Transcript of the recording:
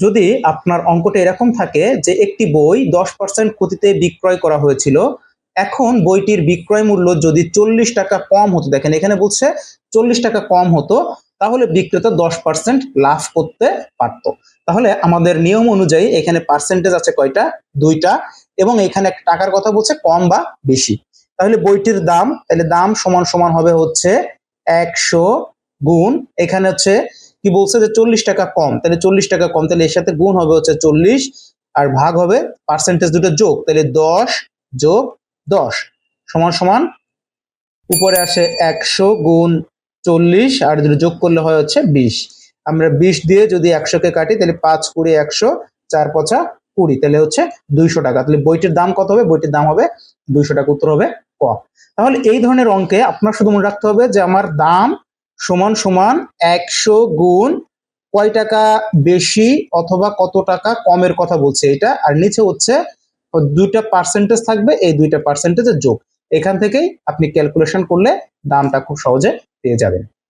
যদি আপনার অঙ্কটা এরকম থাকে যে একটি বই দশ পার্সেন্ট ক্ষতিতে বিক্রয় করা হয়েছিল, এখন বইটির বিক্রয় মূল্য যদি চল্লিশ টাকা কম হতো, দেখেন এখানে বলছে চল্লিশ টাকা কম হতো, তাহলে বিক্রেতা দশ পার্সেন্ট লাভ করতে পারত। তাহলে আমাদের নিয়ম অনুযায়ী এখানে পার্সেন্টেজ আছে কয়টা? দুইটা। এবং এখানে টাকার কথা বলছে কম বা বেশি। তাহলে বইটির দাম, তাহলে দাম সমান সমান হবে হচ্ছে একশো গুণ, এখানে হচ্ছে কি বলছে যে চল্লিশ টাকা কম? তাহলে চল্লিশ টাকা কম, তাহলে এর সাথে গুণ হবে হচ্ছে চল্লিশ আর ভাগ হবে পার্সেন্টেজ দুটো যোগ, তাহলে দশ যোগ দশ। সমান সমান উপরে আসে একশো গুণ চল্লিশ আর দুটো যোগ করলে হয় হচ্ছে বিশ। আমরা বিশ দিয়ে যদি একশোকে কাটি, তাহলে পাঁচ কুড়ি একশো, চার পচা কুড়ি, তাহলে হচ্ছে দুইশো টাকা। তাহলে বইটির দাম কত হবে? বইটির দাম হবে দুইশো টাকা, উত্তর হবে ক। তাহলে এই ধরনের অঙ্কে আপনার শুধু মনে রাখতে হবে যে আমার দাম সমান সমান একশো গুণ কয় টাকা বেশি অথবা কত টাকা কমের কথা বলছে এটা? আর নিচে হচ্ছে দুইটা পার্সেন্টেজ থাকবে, এই দুইটা পার্সেন্টেজের যোগ। এখান থেকেই আপনি ক্যালকুলেশন করলে দামটা খুব সহজে পেয়ে যাবেন।